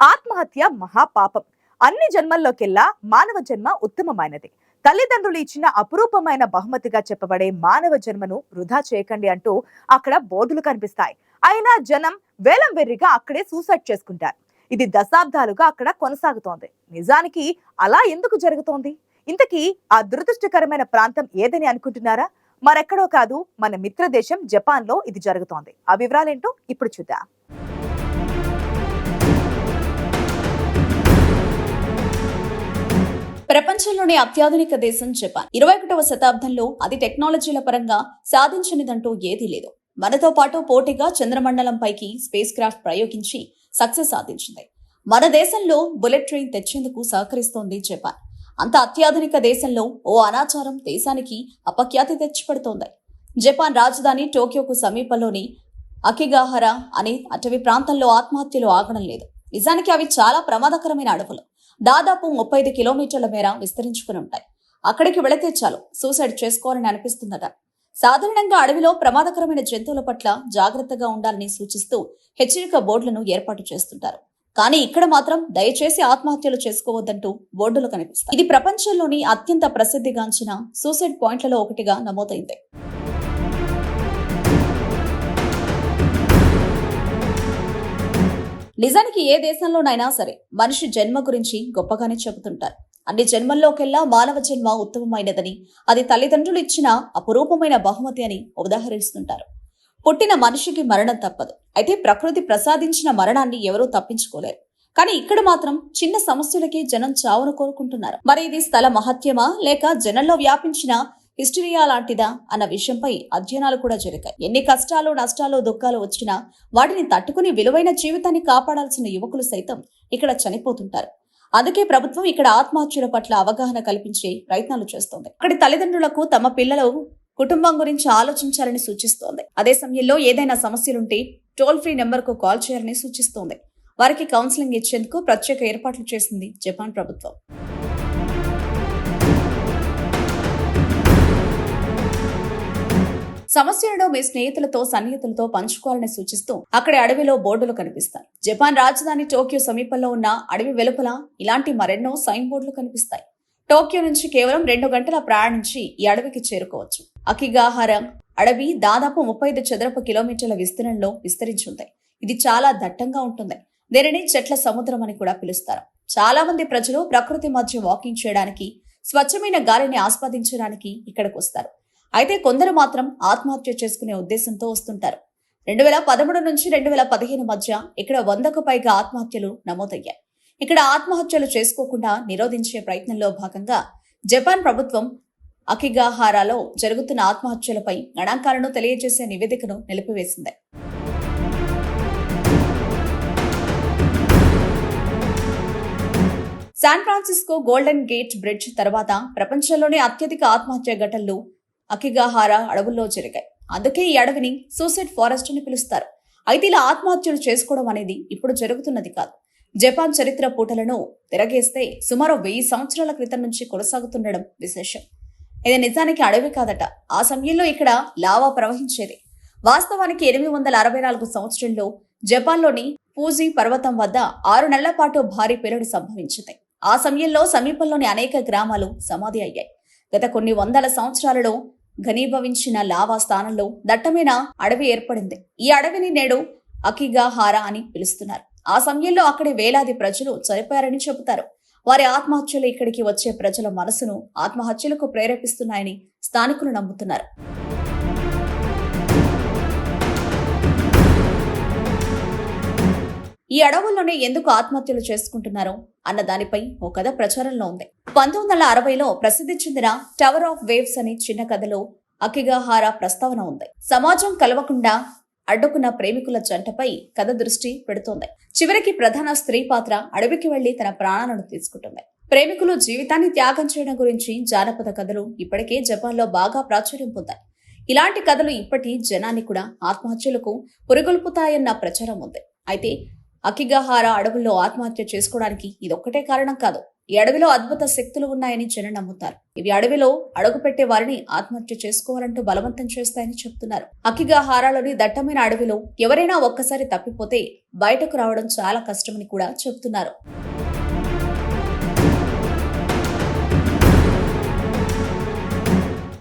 ఆత్మహత్య మహాపాపం. అన్ని జన్మల్లోకెల్లా మానవ జన్మ ఉత్తమమైనది. తల్లిదండ్రులు ఇచ్చిన అపురూపమైన బహుమతిగా చెప్పబడే మానవ జన్మను వృధా చేయకండి అంటూ అక్కడ బోర్డులు కనిపిస్తాయి. అయినా జనం వేలం వెర్రిగా అక్కడే సూసైడ్ చేసుకుంటారు. ఇది దశాబ్దాలుగా అక్కడ కొనసాగుతోంది. నిజానికి అలా ఎందుకు జరుగుతోంది? ఇంతకీ ఆ దురదృష్టకరమైన ప్రాంతం ఏదని అనుకుంటున్నారా? మరెక్కడో కాదు మన మిత్ర దేశం జపాన్లో ఇది జరుగుతోంది. ఆ వివరాలేంటో ఇప్పుడు చూద్దాం. ప్రపంచంలోనే అత్యాధునిక దేశం జపాన్. ఇరవై ఒకటవ శతాబ్దంలో అది టెక్నాలజీల పరంగా సాధించనిదంటూ ఏదీ లేదు. మనతో పాటు పోటీగా చంద్రమండలం పైకి స్పేస్ క్రాఫ్ట్ ప్రయోగించి సక్సెస్ సాధించింది. మన దేశంలో బుల్లెట్ ట్రైన్ తెచ్చేందుకు సహకరిస్తోంది జపాన్. అంత అత్యాధునిక దేశంలో ఓ అనాచారం దేశానికి అపఖ్యాతి తెచ్చిపెడుతోంది. జపాన్ రాజధాని టోక్యోకు సమీపంలోని అకిగాహరా అనే అటవీ ప్రాంతంలో ఆత్మహత్యలు ఆగడం లేదు. నిజానికి అవి చాలా ప్రమాదకరమైన అడవులు. దాదాపు ముప్పై ఐదు కిలోమీటర్ల మేర విస్తరించుకుని ఉంటాయి. అక్కడికి వెళితే చాలు సూసైడ్ చేసుకోవాలని అనిపిస్తుందట సాధారణంగా అడవిలో ప్రమాదకరమైన జంతువుల పట్ల జాగ్రత్తగా ఉండాలని సూచిస్తూ హెచ్చరిక బోర్డులను ఏర్పాటు చేస్తుంటారు. కానీ ఇక్కడ మాత్రం దయచేసి ఆత్మహత్యలు చేసుకోవద్దంటూ బోర్డులు కనిపిస్తాయి. ఇది ప్రపంచంలోని అత్యంత ప్రసిద్ధిగాంచిన సూసైడ్ పాయింట్లలో ఒకటిగా నమోదైంది. నిజానికి ఏ దేశంలోనైనా సరే మనిషి జన్మ గురించి గొప్పగానే చెబుతుంటారు. అన్ని జన్మల్లోకెల్లా మానవ జన్మ ఉత్తమమైనదని అది తల్లిదండ్రులు ఇచ్చిన అపురూపమైన బహుమతి అని ఉదాహరిస్తుంటారు. పుట్టిన మనిషికి మరణం తప్పదు. అయితే ప్రకృతి ప్రసాదించిన మరణాన్ని ఎవరూ తప్పించుకోలేరు. కానీ ఇక్కడ మాత్రం చిన్న సమస్యలకి జనం చావును కోరుకుంటున్నారు. మరి ఇది స్థల మహత్యమా లేక జనంలో వ్యాపించిన హిస్టరియా లాంటిదా అన్న విషయంపై అధ్యయనాలు కూడా జరిగాయి. ఎన్ని కష్టాలు నష్టాలు దుఃఖాలు వచ్చినా వాటిని తట్టుకుని విలువైన జీవితాన్ని కాపాడాల్సిన యువకులు సైతం ఇక్కడ చనిపోతుంటారు. అందుకే ప్రభుత్వం ఇక్కడ ఆత్మహత్యల పట్ల అవగాహన కల్పించే ప్రయత్నాలు చేస్తోంది. అక్కడి తల్లిదండ్రులకు తమ పిల్లలు కుటుంబం గురించి ఆలోచించాలని సూచిస్తోంది. అదే సమయంలో ఏదైనా సమస్యలుంటే టోల్ ఫ్రీ నెంబర్కు కాల్ చేయాలని సూచిస్తోంది. వారికి కౌన్సిలింగ్ ఇచ్చేందుకు ప్రత్యేక ఏర్పాట్లు చేసింది జపాన్ ప్రభుత్వం. సమస్యలను మీ స్నేహితులతో సన్నిహితులతో పంచుకోవాలని సూచిస్తూ అక్కడి అడవిలో బోర్డులు కనిపిస్తాయి. జపాన్ రాజధాని టోక్యో సమీపంలో ఉన్న అడవి వెలుపల ఇలాంటి మరెన్నో సైన్ బోర్డులు కనిపిస్తాయి. టోక్యో నుంచి కేవలం రెండు గంటల ప్రయాణించి ఈ అడవికి చేరుకోవచ్చు. అకిగాహారం అడవి దాదాపు ముప్పై ఐదు చదరపు కిలోమీటర్ల విస్తీర్ణంలో విస్తరించుంది. ఇది చాలా దట్టంగా ఉంటుంది. దీనిని చెట్ల సముద్రం అని కూడా పిలుస్తారు. చాలా మంది ప్రజలు ప్రకృతి మధ్య వాకింగ్ చేయడానికి స్వచ్ఛమైన గాలిని ఆస్వాదించడానికి ఇక్కడికి వస్తారు అయితే కొందరు మాత్రం ఆత్మహత్య చేసుకునే ఉద్దేశంతో వస్తుంటారు. రెండు వేల పదమూడు నుంచి రెండు వేల పదిహేను మధ్య ఇక్కడ వందకు పైగా ఆత్మహత్యలు నమోదయ్యాయి. ఇక్కడ ఆత్మహత్యలు చేసుకోకుండా నిరోధించే ప్రయత్నంలో భాగంగా జపాన్ ప్రభుత్వం అకిగాహారాలో జరుగుతున్న ఆత్మహత్యలపై గణాంకాలను తెలియజేసే నివేదికను నిలిపివేసింది. San Francisco Golden Gate Bridge తర్వాత ప్రపంచంలోనే అత్యధిక ఆత్మహత్య ఘటనలు అకిగాహార అడవుల్లో జరిగాయి. అందుకే ఈ అడవిని సూసైడ్ ఫారెస్ట్ అని పిలుస్తారు. అయితే ఇలా ఆత్మహత్యలు చేసుకోవడం అనేది ఇప్పుడు జరుగుతున్నది కాదు. జపాన్ చరిత్ర పూటలను తిరగేస్తే సుమారు వెయ్యి సంవత్సరాల క్రితం నుంచి కొనసాగుతుండడం విశేషం. ఇది నిజానికి అడవి కాదట. ఆ సమయంలో ఇక్కడ లావా ప్రవహించేది. వాస్తవానికి ఎనిమిది వందల అరవై నాలుగు సంవత్సరంలో జపాన్లోని పూజీ పర్వతం వద్ద ఆరు నెలల పాటు భారీ పేలుడు సంభవించింది. ఆ సమయంలో సమీపంలోని అనేక గ్రామాలు సమాధి అయ్యాయి. గత కొన్ని వందల సంవత్సరాలలో ఘనీభవించిన లావా స్థానంలో దట్టమైన అడవి ఏర్పడింది. ఈ అడవిని నేడు అకిగాహారా అని పిలుస్తున్నారు. ఆ సమయంలో అక్కడి వేలాది ప్రజలు చనిపోయారని చెబుతారు. వారి ఆత్మహత్యలు ఇక్కడికి వచ్చే ప్రజల మనసును ఆత్మహత్యలకు ప్రేరేపిస్తున్నాయని స్థానికులు నమ్ముతున్నారు. ఈ అడవుల్లోనే ఎందుకు ఆత్మహత్యలు చేసుకుంటున్నారో అన్న దానిపై ఓ కథ ప్రచారంలో ఉంది. పంతొమ్మిది వందల అరవైలో ప్రసిద్ధి చెందిన టవర్ ఆఫ్ వేవ్స్ అనే చిన్న కథలో అకిగాహార ప్రస్తావన ఉంది. సమాజం కలవకుండా అడ్డుకున్న ప్రేమికుల జంటపై కథ దృష్టి పెడుతోంది. చివరికి ప్రధాన స్త్రీ పాత్ర అడవికి వెళ్ళి తన ప్రాణాలను తీసుకుంటుంది. ప్రేమికులు జీవితాన్ని త్యాగం చేయడం గురించి జానపద కథలు ఇప్పటికే జపాన్లో బాగా ప్రాచుర్యం పొందాయి. ఇలాంటి కథలు ఇప్పటి జనాన్ని కూడా ఆత్మహత్యలకు పురిగొల్పుతాయన్న ప్రచారం ఉంది. అయితే అకిగహార అడవుల్లో ఆత్మహత్య చేసుకోవడానికి ఇదొక్కటే కారణం కాదు. ఈ అడవిలో అద్భుత శక్తులు ఉన్నాయని జనం నమ్ముతారు. ఇవి అడవిలో అడుగుపెట్టే వారిని ఆత్మహత్య చేసుకోవాలంటూ బలవంతం చేస్తాయని చెప్తున్నారు. అకిగహారాలోని దట్టమైన అడవిలో ఎవరైనా ఒక్కసారి తప్పిపోతే బయటకు రావడం చాలా కష్టమని కూడా చెప్తున్నారు.